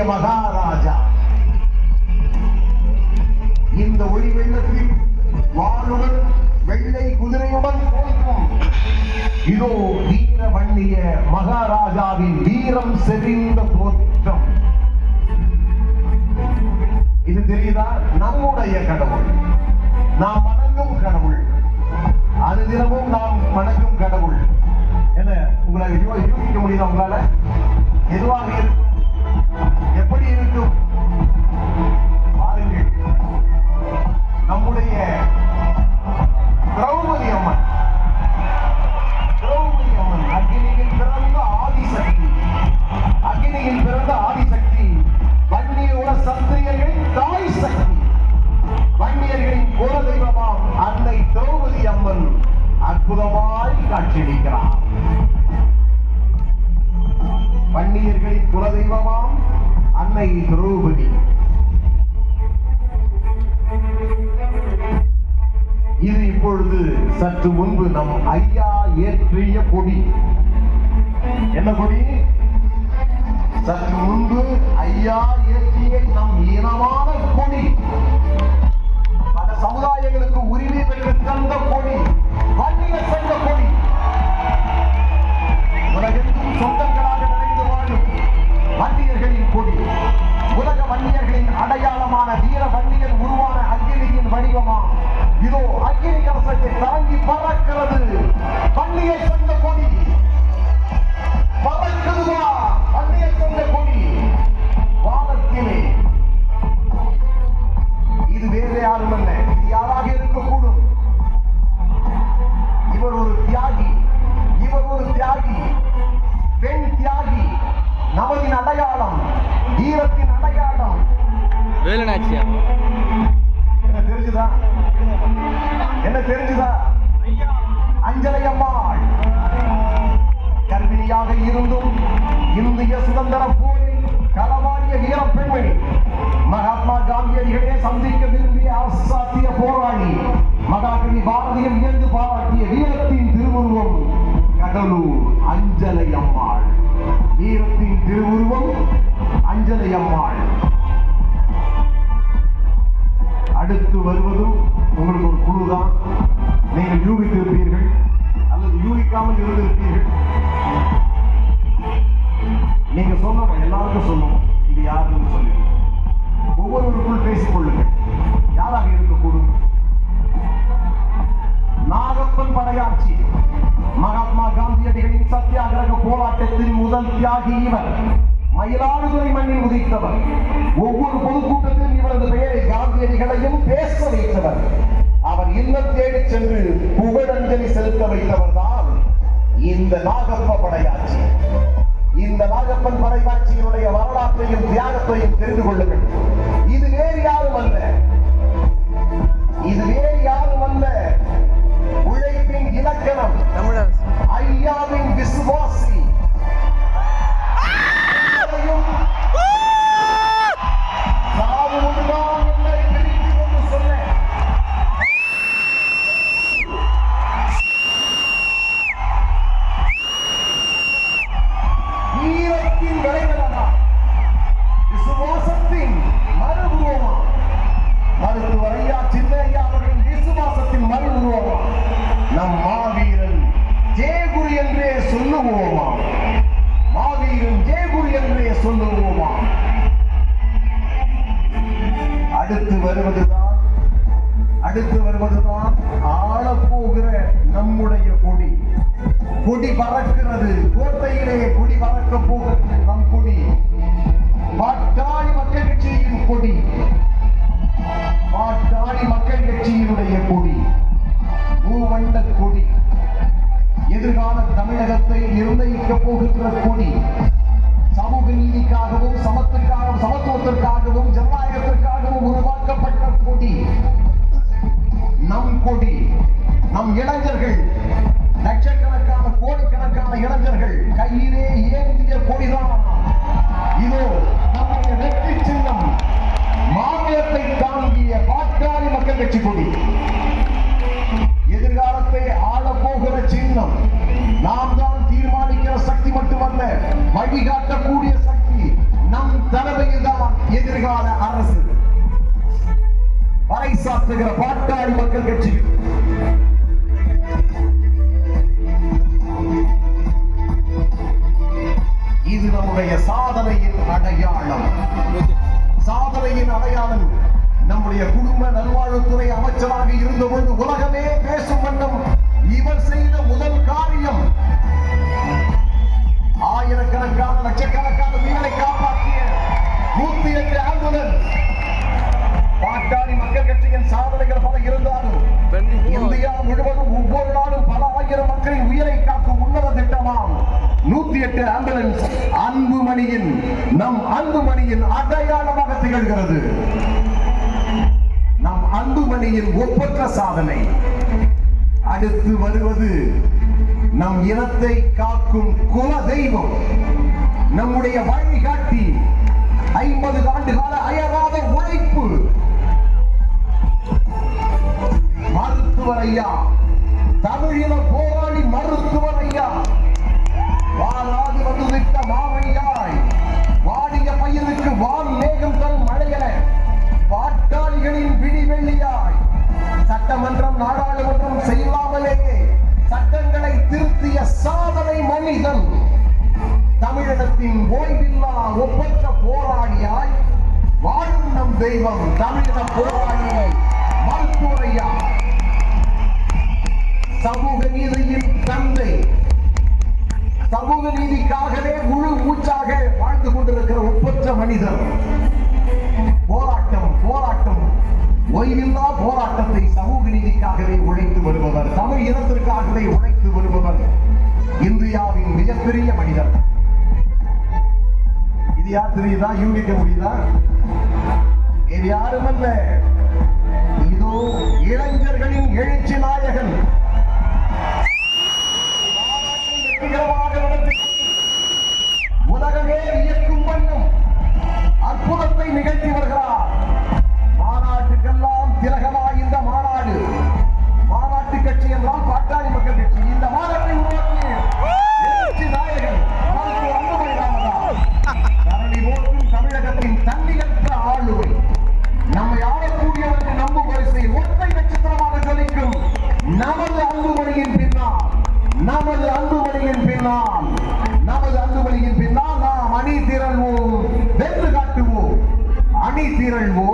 ருத்ரவள்ளிய மகாராஜா. இந்த ஒளி வெள்ளத்தில் வாளுடன் வெள்ளை குதிரையுடன் இதோ வீர வீரவண்ணிய மகாராஜாவின் வீரம் செறிந்த தோற்றம். இது தெரியுதா? நம்முடைய கடவுள். நாம் வணங்கும் கடவுள். அது தினமும் நாம் வணங்கும் கடவுள். என்ன? உங்களை யோசிக்க முடியுதா உங்களால? எதுவாக இருக்கும் காட்சியளிக்கிறார். வன்னியர்களின் குலதெய்வமாம் அன்னை திரௌபதி. இது இப்பொழுது சற்று முன்பு நம் ஐயா ஏற்றிய கொடி. என்ன கொடி? அஞ்சலி அம்மாள். அடுத்து வருவதும் உங்களுக்கு ஒரு குழு தான் மயிலாடுதுறை மண்ணில் உதித்தவர். ஒவ்வொரு பொதுக்கூட்டத்திலும் இவரது பெயரை காந்தியடிகளையும் பேச வைத்தவர். அவர் இல்லம் தேடி சென்று புகழஞ்சலி செலுத்த வைத்தவர் தான் இந்த நாகப்ப படையாட்சி. இந்த நாகப்பன் படையாட்சியினுடைய வரலாற்றையும் தியாகத்தையும் தெரிந்து கொள்ள வேண்டும் அடுத்து வருவதுதான் அடுத்து வருவதுதான் ஆளப்போகிற நம்முடைய கொடி. கொடி பறக்கிறது கோட்டையிலேயே கொடி பறக்க போகிறது நம் கொடி. பாட்டாளி மக்கள் கட்சியின் கொடி. பாட்டாளி மக்கள் கட்சியினுடைய கொடி. மூவண்ட கொடி. எதிர்கால தமிழகத்தை நிர்ணயிக்க போகின்ற கட்சி கொடி எதிர்காலத்தை ஆள போகிற சின்னம் நாம் தான் தீர்மானிக்கிற சக்தி மட்டுமல்ல வழிகாட்டக்கூடிய சக்தி நம் தலைமையில் தான் எதிர்கால அரசு. வரை சாத்துகிற பாட்டாளி மக்கள் கட்சி. இது நம்முடைய சாதனை நல்வாழ்வுத்துறை அமைச்சராக இருந்தபோது உலகமே பேசும் வண்ணம் இவர் செய்த முதல் காரியம் ஆயிரக்கணக்கான லட்சக்கணக்கான உயிரை காப்பாற்றிய நூத்தி எட்டு ஆம்புலன்ஸ் பாட்டாளி மக்கள் கட்சியின் சாதனைகள் பல இருந்தாலும் இந்தியா முழுவதும் ஒவ்வொரு நாளும் பல ஆயிரம் மக்களின் உயிரை காக்கும் உன்னத திட்டமாம். நூத்தி எட்டு ஆம்புலன்ஸ் அன்புமணியின் நம் அன்புமணியின் அடையாளமாக திகழ்கிறது. கூட்டணியின் ஒப்பற்ற சாதனை. அடுத்து வருவது நம் இனத்தை காக்கும் குல தெய்வம். நம்முடைய வழிகாட்டி ஐம்பது ஆண்டு கால அயராத உழைப்பு. மருத்துவர் ஐயா தமிழின போராளி மருத்துவர் ஐயா வாராது வந்து விட்ட மாவையா சட்டமன்றம் நாடாளுமன்றம் செய்யாமலேயே சட்டங்களை திருத்திய சாதனை மனிதன் தமிழகத்தின் ஓய்வில்லா ஒப்பற்ற போராளியாய் வாழும் நம் தெய்வம் தமிழின போராளியை மருத்துவரையா? சமூக நீதியின் தந்தை சமூக நீதிக்காகவே முழு மூச்சாக வாழ்ந்து கொண்டிருக்கிற ஒப்பற்ற மனிதர் ஓய்வில்லா போராட்டத்தை சமூக நீதிக்காகவே உழைத்து வருபவர் தமிழ் இனத்திற்காகவே உழைத்து வருபவர் இந்தியாவின் மிகப்பெரிய மனிதர். இது யார் தெரியுதா? யூகிக்க முடியுதா? இது யாரும் அல்ல இதோ இளைஞர்களின் எழுச்சி நாயகன். பின்னால் நமது அன்புகளின் பின்னால் நாம் அணி திரள்வோம். வென்று காட்டுவோம். அணி திரள்வோம்.